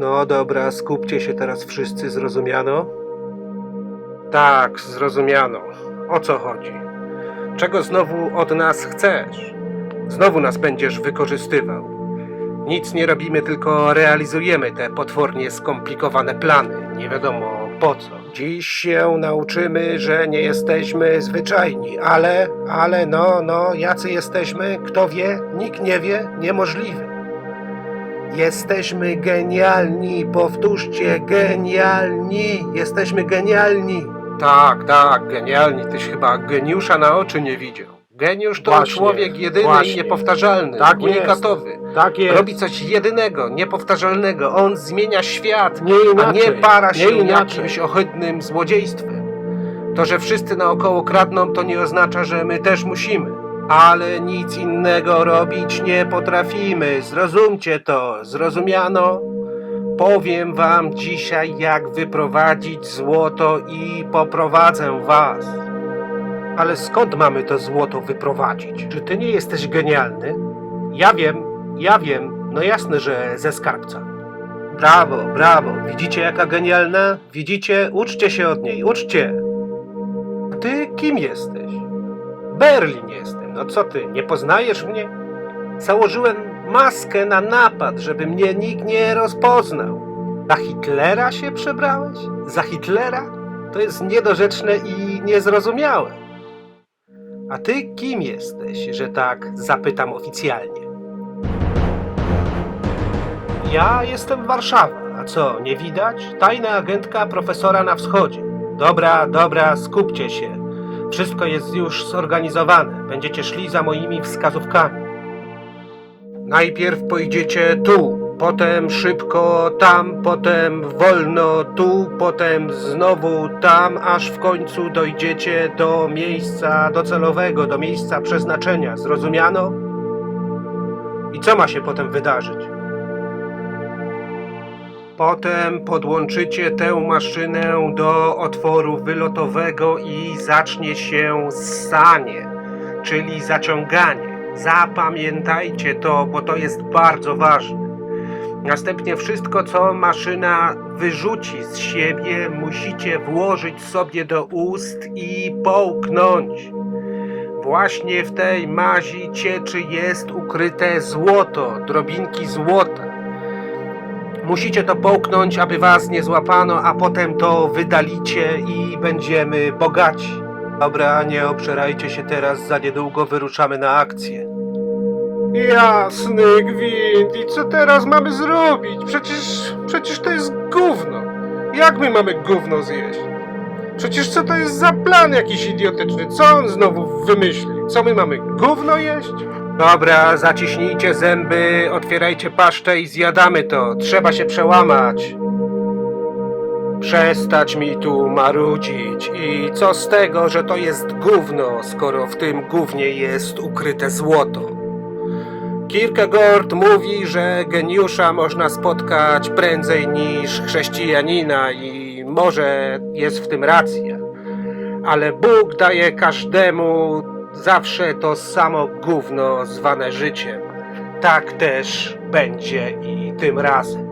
No dobra, skupcie się teraz wszyscy, zrozumiano? Tak, zrozumiano. O co chodzi? Czego znowu od nas chcesz? Znowu nas będziesz wykorzystywał. Nic nie robimy, tylko realizujemy te potwornie skomplikowane plany. Nie wiadomo po co. Dziś się nauczymy, że nie jesteśmy zwyczajni, ale, ale no, no, jacy jesteśmy? Kto wie? Nikt nie wie. Niemożliwe. Jesteśmy genialni, powtórzcie, genialni, jesteśmy genialni. Tak, tak, genialni, tyś chyba geniusza na oczy nie widział. Geniusz to Właśnie, człowiek jedyny właśnie. i niepowtarzalny, Tak jest. unikatowy. Tak jest. Robi coś jedynego, niepowtarzalnego. On zmienia świat, Nie a nie para się Nie jakimś ohydnym złodziejstwem. To, że wszyscy naokoło kradną, to nie oznacza, że my też musimy. Ale nic innego robić nie potrafimy. Zrozumcie to. Zrozumiano? Powiem wam dzisiaj, jak wyprowadzić złoto i poprowadzę was. Ale skąd mamy to złoto wyprowadzić? Czy ty nie jesteś genialny? Ja wiem, ja wiem. No jasne, że ze skarbca. Brawo, brawo. Widzicie jaka genialna? Widzicie? Uczcie się od niej, uczcie. Ty kim jesteś? Berlin jestem. No co ty, nie poznajesz mnie? Założyłem maskę na napad, żeby mnie nikt nie rozpoznał. Za Hitlera się przebrałeś? Za Hitlera? To jest niedorzeczne i niezrozumiałe. A ty kim jesteś, że tak zapytam oficjalnie? Ja jestem Warszawa. A co, nie widać? Tajna agentka profesora na wschodzie. Dobra, dobra, skupcie się. Wszystko jest już zorganizowane. Będziecie szli za moimi wskazówkami. Najpierw pojedziecie tu, potem szybko tam, potem wolno tu, potem znowu tam, aż w końcu dojdziecie do miejsca docelowego, do miejsca przeznaczenia. Zrozumiano? I co ma się potem wydarzyć? Potem podłączycie tę maszynę do otworu wylotowego i zacznie się ssanie, czyli zaciąganie. Zapamiętajcie to, bo to jest bardzo ważne. Następnie wszystko, co maszyna wyrzuci z siebie, musicie włożyć sobie do ust i połknąć. Właśnie w tej mazi cieczy jest ukryte złoto, drobinki złota. Musicie to połknąć, aby was nie złapano, a potem to wydalicie i będziemy bogaci. Dobra, nie obszerajcie się teraz, za niedługo wyruszamy na akcję. Jasny gwint, i co teraz mamy zrobić? Przecież, przecież to jest gówno. Jak my mamy gówno zjeść? Przecież co to jest za plan jakiś idiotyczny? Co on znowu wymyślił? Co my mamy gówno jeść? Dobra, zaciśnijcie zęby, otwierajcie paszczę i zjadamy to. Trzeba się przełamać. Przestać mi tu marudzić. I co z tego, że to jest gówno, skoro w tym gównie jest ukryte złoto? Kierkegaard mówi, że geniusza można spotkać prędzej niż chrześcijanina i może jest w tym racja. Ale Bóg daje każdemu zawsze to samo gówno zwane życiem. Tak też będzie i tym razem.